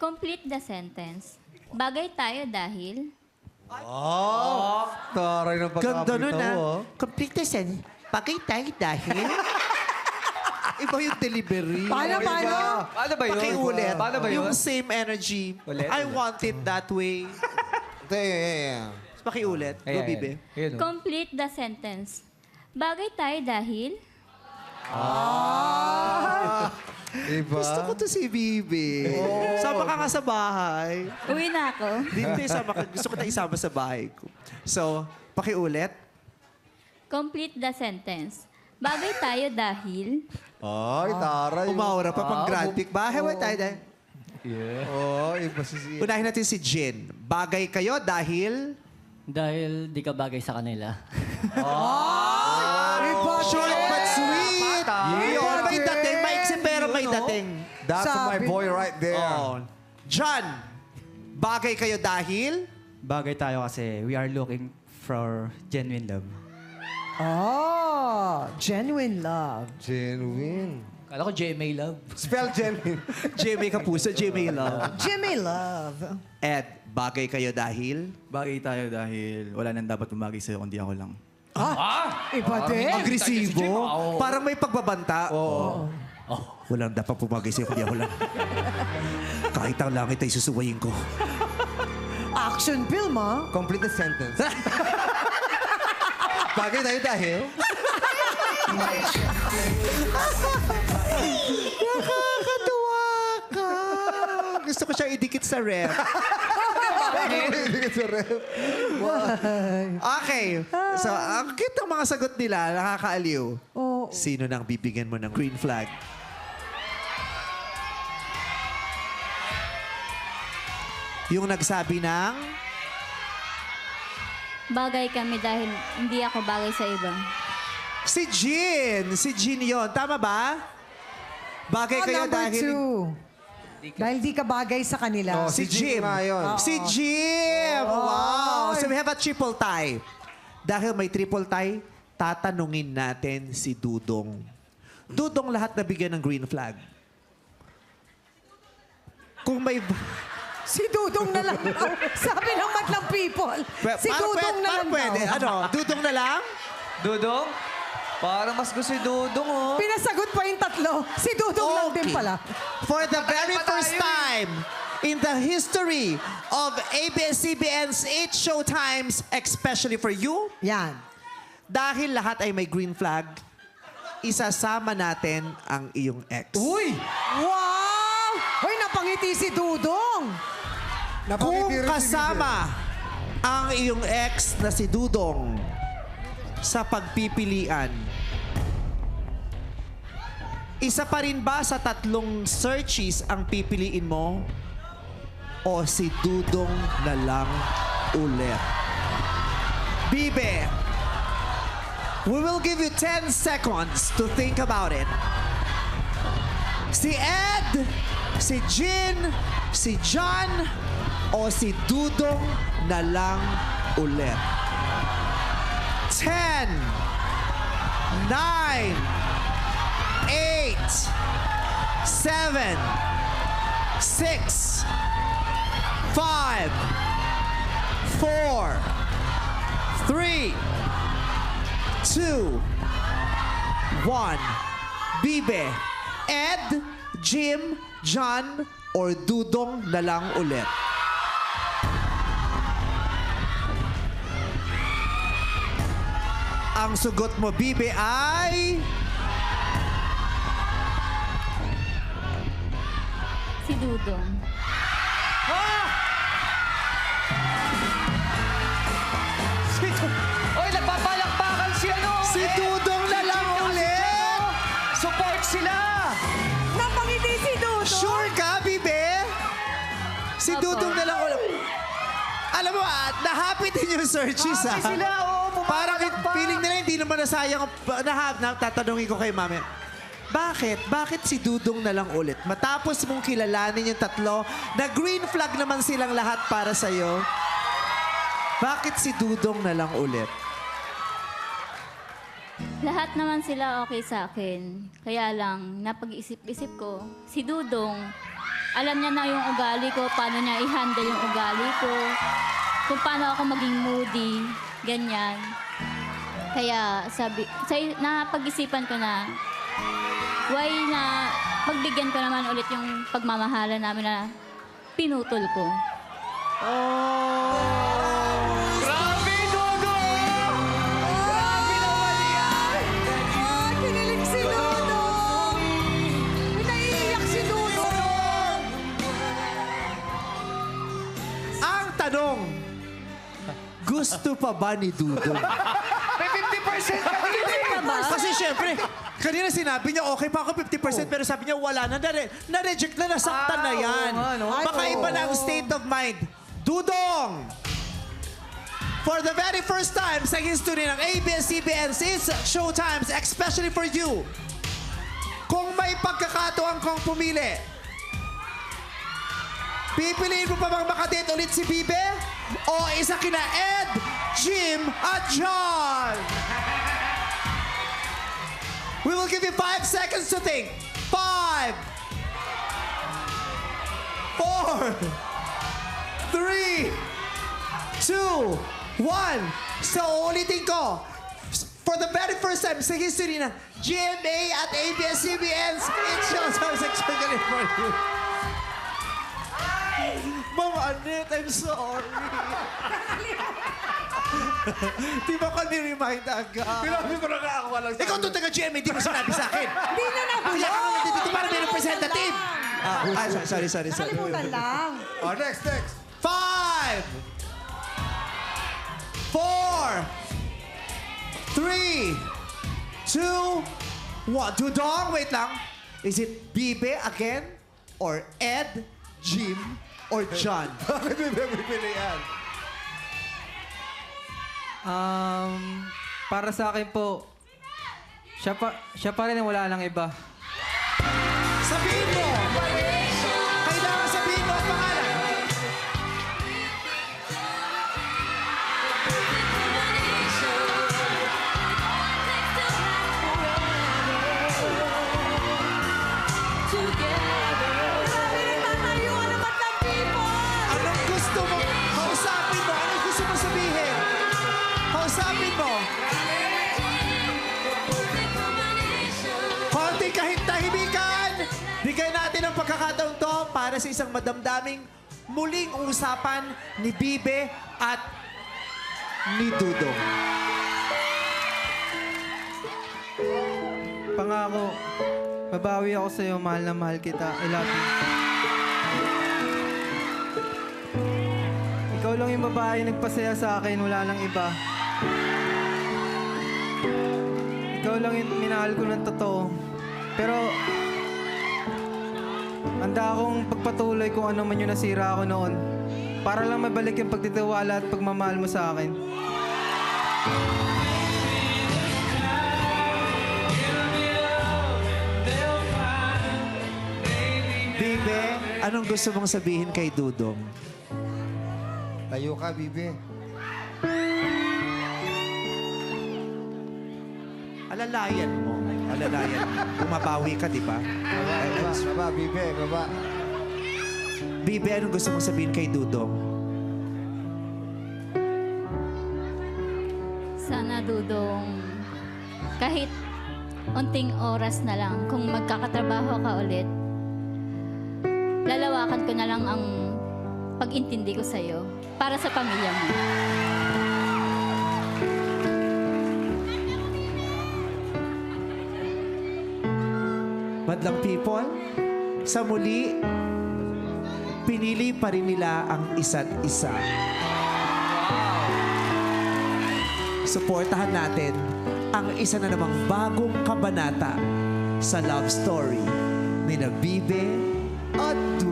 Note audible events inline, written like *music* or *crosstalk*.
Complete the sentence. Bagay tayo dahil... Oh! Taray ng Ganda nun mo, ah. ah. Complete the sen. Bagay tayo dahil... *laughs* Iba yung delivery. Paano, Iba. paano? Paano ba yun? Pakiulit. Paano ba yun? Yung same energy. Ulit, I ulit. want it that way. *laughs* Ito, yeah, yeah, yeah. Pakiulit. Go, Ayan, Bibe. ayan. Ayan, oh. Complete the sentence. Bagay tayo dahil... Iba? Gusto ko to si Bibi. Sama ka nga sa bahay. Uwi na ako. Dito, isama ka. Gusto ko na isama sa bahay ko. So, pakiulit. Complete the sentence. Bagay tayo dahil... Ay, taray. Umaura pa pang grand pick. Bahay, wala tayo dahil. Yeah. Oh, iba si si... Unahin natin si Jin. Bagay kayo dahil... Dahil di ka bagay sa kanila. Short din. but sweet. Yun, may dating. May dating. That's my Sabi- boy right there. Oh. John, bagay kayo dahil... Bagay tayo kasi we are looking for genuine love. Oh, genuine love. Genuine. Kala ko GMA Love. Spell genuine. *laughs* Jimmy Kapuso, Jimmy Love. Jimmy love. Ed, bagay kayo dahil... Bagay tayo dahil wala nang dapat bumagay sa'yo kundi ako lang. Iba din. Agresibo. Parang may pagbabanta. Oo. Walang dapat pumagay sa'yo kundi ako lang. Kahit ang langit ay susuwayin ko. Action film, ah. Complete the sentence. *laughs* Bagay tayo dahil... Nakakatuwa ka. Gusto ko siyang idikit sa ref. Okay. So, ang cute ng mga sagot nila, nakakaaliw. Oo. Sino nang bibigyan mo ng green flag? Yung nagsabi ng... Bagay kami dahil hindi ako bagay sa iba. Si Jean! Si Jean yon Tama ba? Bagay Oh, kayo number dahil... two. Dahil di ka bagay sa kanila. Oh, Si Si Jim Jim. nga yun. Si Jim! Wow! So we have a triple tie. Dahil may triple tie, tatanungin natin si Dudong. Dudong lahat na bigyan ng green flag. Kung may... Si Dudong na lang daw. Sabi ng madlang people. Si Parang Dudong pwede- na parang lang pwede. daw. Ano? Dudong na lang? Dudong? Parang mas gusto si Dudong, oh. Pinasagot pa yung tatlo. Si Dudong lang din Okay. pala. For the very pa tayo first eh. time in the history of ABS-CBN's 8 Showtimes, especially for you, Yan. dahil lahat ay may green flag, isasama natin ang iyong ex. Uy! Wow! Hoy, napangiti si Dudong. Kung kasama ang iyong ex na si Dudong sa pagpipilian, isa pa rin ba sa tatlong searches ang pipiliin mo o si Dudong na lang ulit? Bibe, we will give you 10 seconds to think about it. Si Ed, si Jin, si John, o si Dudong na lang ulit. 10, 9, 8, 7, 6, 5, 4, 3, 2, 1. Bibe, Ed, Jim, John, or Dudong na lang ulit. Ang sugot mo, Bibe, ay... Si Dudong. Si Oy, nagpapalakpakan si ano? Si eh. Dudong na lang ulit! Support sila! Napangiti si Dudong. Sure ka, Bibe? Si Opo. Dudong na lang ulit. Alam mo, ah, na-happy din yung searches, ah. Happy sila, oo. Parang feeling nila hindi naman nasayang. Na, na, tatanungin ko kay mami. Bakit? Bakit si Dudong na lang ulit? Matapos mong kilalanin yung tatlo, na green flag naman silang lahat para sa'yo. Bakit si Dudong na lang ulit? Lahat naman sila okay sa akin. Kaya lang, napag-isip-isip ko, si Dudong, alam niya na yung ugali ko, paano niya i-handle yung ugali ko, kung paano ako maging moody, ganyan. Kaya sabi, say, napag-isipan ko na, why na pagbigyan ko naman ulit yung pagmamahalan namin na pinutol ko. Grabe, Dudong! Grabe naman yan! Ah, kinilig si si. Ang tanong, gusto pa ba ni Dudong? *laughs* May 50% ka dito eh! Kasi syempre, kanina sinabi niya okay pa ako 50% pero sabi niya wala na, nare- na-reject na, nasaktan na Ah, oo yan. nga, no? Baka Ay, iba oo. na ang state of mind. Dudong! For the very first time sa history ng ABS-CBN, it's showtimes, especially for you. Kung may pagkakataon kong pumili, pipiliin mo pa bang makadate ulit si Bibe? O isa kina Ed, Jim, at John? Give you five seconds to think. Five, four, three, two, one. So, ulitin ko. For the very first time sa history ng GMA at ABS-CBN, it's Showtime Sexually for you. Ma'am Annette, I'm sorry. *laughs* Di ba ko ni-remind agad? Pinabi ko na nga ako walang Ikaw to taga GMA, di mo sinabi sa akin. Hindi na. Kaya ka naman dito para may representative. Ah, ah, sorry, sorry, sorry. Nakalimutan lang. Oh, next, next. Five, four, three, two, one. Dudong, wait lang. Is it Bibe again? Or Ed, Jim, or John? Bakit may pipili yan? Um, para sa akin po, siya pa, siya pa rin wala nang iba. Kahit tahimikan. Bigay natin ang pagkakataon to para sa isang madamdaming muling usapan ni Bibe at ni Dudong. Pangako, babawi ako sa'yo, mahal na mahal kita. I love you. Ikaw lang yung babae nagpasaya sa akin, wala nang iba. Ikaw lang yung minahal ko ng totoo. Pero, handa akong pagpatuloy kung ano man yung nasira ako noon. Para lang mabalik yung pagtitiwala at pagmamahal mo sa akin. Bibe, anong gusto mong sabihin kay Dudong? Tayo ka, Bibi. Alalayan mo. Alalayan. Bumabawi ka, di ba? Baba, baba, baba, Bibi, baba. Bibe, anong gusto mong sabihin kay Dudong? Sana dudong kahit unting oras na lang kung magkakatrabaho ka ulit, lalawakan ko na lang ang pag-intindi ko sa'yo para sa pamilya mo. Madlang people, sa muli, pinili pa rin nila ang isa't isa. Suportahan natin ang isa na namang bagong kabanata sa love story ni Bibe at Dudu.